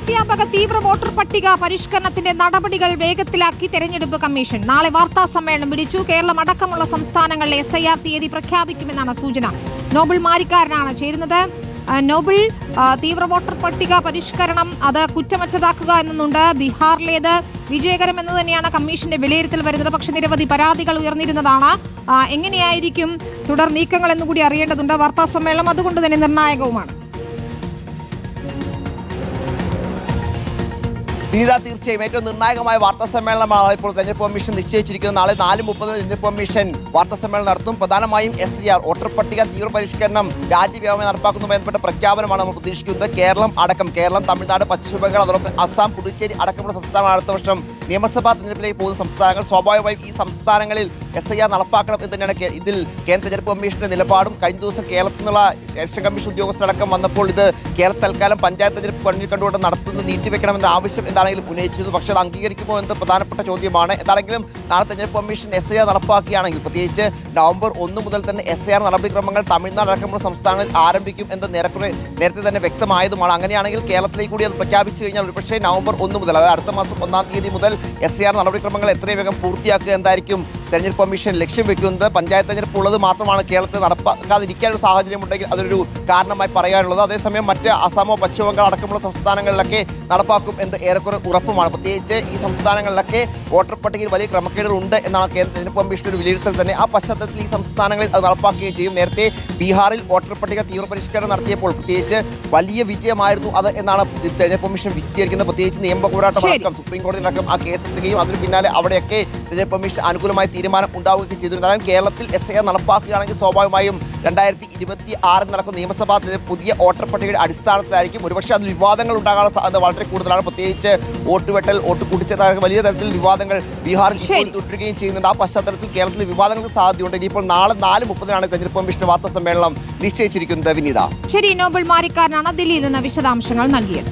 രാജ്യവ്യാപക തീവ്ര വോട്ടർ പട്ടിക പരിഷ്കരണത്തിന്റെ നടപടികൾ വേഗത്തിലാക്കി തെരഞ്ഞെടുപ്പ് കമ്മീഷൻ. നാളെ വാർത്താ സമ്മേളനം വിളിച്ചു. കേരളം അടക്കമുള്ള സംസ്ഥാനങ്ങളിലെ എസ് ഐ ആർ തീയതി പ്രഖ്യാപിക്കുമെന്നാണ് സൂചന. നോബിൾ മാരിക്കാരനാണ് ചേരുന്നത്. നോബിൾ തീവ്ര വോട്ടർ പട്ടിക പരിഷ്കരണം അത് കുറ്റമറ്റതാക്കുക എന്നുണ്ട് ബീഹാറിലേത് വിജയകരം എന്ന് തന്നെയാണ് കമ്മീഷന്റെ വിലയിരുത്തൽ വരുന്നത്. പക്ഷെ നിരവധി പരാതികൾ ഉയർന്നിരുന്നതാണ്. എങ്ങനെയായിരിക്കും? തുടർ നീക്കങ്ങൾ എന്നുകൂടി അറിയേണ്ടതുണ്ട്. വാർത്താ സമ്മേളനം അതുകൊണ്ട് തന്നെ നിർണായകവുമാണ്. വിനീത തീർച്ചയായും ഏറ്റവും നിർണായകമായ വാർത്താ സമ്മേളനമാണ് ഇപ്പോൾ തെരഞ്ഞെടുപ്പ് കമ്മീഷൻ നിശ്ചയിച്ചിരിക്കുന്നത്. നാളെ നാല് മുപ്പത് തെരഞ്ഞെടുപ്പ് കമ്മീഷൻ വാർത്താ സമ്മേളനം നടത്തും. പ്രധാനമായും എസ് സി ആർ വോട്ടർ പട്ടിക തീവ്ര പരിഷ്കരണം രാജ്യവ്യാപകമായി നടപ്പാക്കുന്നതുമായി ബന്ധപ്പെട്ട പ്രഖ്യാപനമാണ് നമ്മൾ പ്രതീക്ഷിക്കുന്നത്. കേരളം അടക്കം കേരളം തമിഴ്നാട് പശ്ചിമ ബംഗാൾ അതോടൊപ്പം അസം പുതുച്ചേരി അടക്കമുള്ള സംസ്ഥാനങ്ങൾ അടുത്ത വർഷം നിയമസഭാ തെരഞ്ഞെടുപ്പിലേക്ക് പോകുന്ന സംസ്ഥാനങ്ങൾ സ്വാഭാവികമായും ഈ സംസ്ഥാനങ്ങളിൽ എസ് ഐ ആർ നടപ്പാക്കണം എന്ന് തന്നെയാണ് ഇതിൽ കേന്ദ്ര തെരഞ്ഞെടുപ്പ് കമ്മീഷന്റെ നിലപാടും കഴിഞ്ഞ ദിവസം കേരളത്തിൽ നിന്നുള്ള ഇലക്ഷൻ കമ്മീഷൻ ഉദ്യോഗസ്ഥരടക്കം വന്നപ്പോൾ ഇത് കേരള തൽക്കാലം പഞ്ചായത്ത് തെരഞ്ഞെടുപ്പ് മുന്നിൽ കണ്ടുകൊണ്ട് നടത്തുന്നത് നീട്ടിവെക്കണമെന്ന ആവശ്യം എന്താണെങ്കിലും ഉന്നയിച്ചത് പക്ഷേ അത് അംഗീകരിക്കുമോ എന്ന് പ്രധാനപ്പെട്ട ചോദ്യമാണ്. എന്താണെങ്കിലും നാളെ തെരഞ്ഞെടുപ്പ് കമ്മീഷൻ എസ് ഐ ആർ നടപ്പാക്കുകയാണെങ്കിൽ പ്രത്യേകിച്ച് നവംബർ ഒന്ന് മുതൽ തന്നെ എസ് ഐ ആർ നടപടിക്രമങ്ങൾ തമിഴ്നാട് അടക്കമുള്ള സംസ്ഥാനങ്ങളിൽ ആരംഭിക്കും എന്ന് നേരക്കുറെ നേരത്തെ തന്നെ വ്യക്തമായതുമാണ്. അങ്ങനെയാണെങ്കിൽ കേരളത്തിലേക്ക് കൂടി അത് പ്രഖ്യാപിച്ചു കഴിഞ്ഞാൽ ഒരുപക്ഷേ നവംബർ ഒന്ന് മുതൽ അതായത് അടുത്ത മാസം ഒന്നാം തീയതി മുതൽ എസ് സി ആർ നടപടിക്രമങ്ങൾ എത്രയും വേഗം പൂർത്തിയാക്കുക എന്തായിരിക്കും തെരഞ്ഞെടുപ്പ് കമ്മീഷൻ ലക്ഷ്യം വെക്കുന്നത് പഞ്ചായത്ത് തെരഞ്ഞെടുപ്പ് ഉള്ളത് മാത്രമാണ് കേരളത്തിൽ നടപ്പാക്കാതിരിക്കാൻ ഒരു സാഹചര്യം ഉണ്ടെങ്കിൽ അതൊരു കാരണമായി പറയാനുള്ളത്. അതേസമയം മറ്റ് അസമോ പശ്ചിമ ബംഗാൾ അടക്കമുള്ള സംസ്ഥാനങ്ങളിലൊക്കെ നടപ്പാക്കും എന്ന് ഏറെക്കുറെ ഉറപ്പുമാണ്. പ്രത്യേകിച്ച് ഈ സംസ്ഥാനങ്ങളിലൊക്കെ വോട്ടർ പട്ടികയിൽ വലിയ ക്രമക്കേടുകൾ ഉണ്ട് എന്നാണ് കേന്ദ്ര തെരഞ്ഞെടുപ്പ് കമ്മീഷന്റെ ഒരു വിലയിരുത്തൽ തന്നെ. ആ പശ്ചാത്തലത്തിൽ ഈ സംസ്ഥാനങ്ങളിൽ അത് നടപ്പാക്കുകയും ചെയ്യും. നേരത്തെ ബീഹാറിൽ വോട്ടർ പട്ടിക തീവ്ര പരിഷ്കരണം നടത്തിയപ്പോൾ പ്രത്യേകിച്ച് വലിയ വിജയമായിരുന്നു അത് എന്നാണ് തെരഞ്ഞെടുപ്പ് കമ്മീഷൻ വിശദീകരിക്കുന്നത്. പ്രത്യേകിച്ച് നിയമ പോരാട്ടം അടക്കം സുപ്രീം കോടതി അടക്കം ആ കേസ് എത്തുകയും അതിന് പിന്നാലെ അവിടെയൊക്കെ തെരഞ്ഞെടുപ്പ് കമ്മീഷൻ അനുകൂലമായ തീരുമാനം ഉണ്ടാവുകയും ചെയ്തു. കാരണം കേരളത്തിൽ എസ് ഐ ആർ നടപ്പാക്കുകയാണെങ്കിൽ സ്വാഭാവികമായും രണ്ടായിരത്തി ഇരുപത്തി ആറിൽ നടക്കുന്ന നിയമസഭാ പുതിയ വോട്ടർ പട്ടികയുടെ അടിസ്ഥാനത്തിലായിരിക്കും. ഒരുപക്ഷെ അതിൽ വിവാദങ്ങൾ ഉണ്ടാകാനുള്ള സാധ്യത വളരെ കൂടുതലാണ്. പ്രത്യേകിച്ച് വോട്ട് വെട്ടൽ വോട്ട് കൂട്ടിച്ചേർത്ത വലിയ തരത്തിൽ വിവാദങ്ങൾ ബീഹാറിൽ. തുടരുകയും ചെയ്യുന്നുണ്ട്. ആ പശ്ചാത്തലത്തിൽ കേരളത്തിൽ വിവാദങ്ങൾക്ക് സാധ്യതയുണ്ട്. ഇനിയിപ്പോൾ നാളെ നാല് മുപ്പതിനാണ് തെരഞ്ഞെടുപ്പ് കമ്മീഷൻ വാർത്താ സമ്മേളനം നിശ്ചയിച്ചിരിക്കുന്നത്. വിനീത. ശരി നോബൽ മാരിക്കാരനാണ് ദില്ലിയിൽ നിന്ന് വിശദാംശങ്ങൾ നൽകിയത്.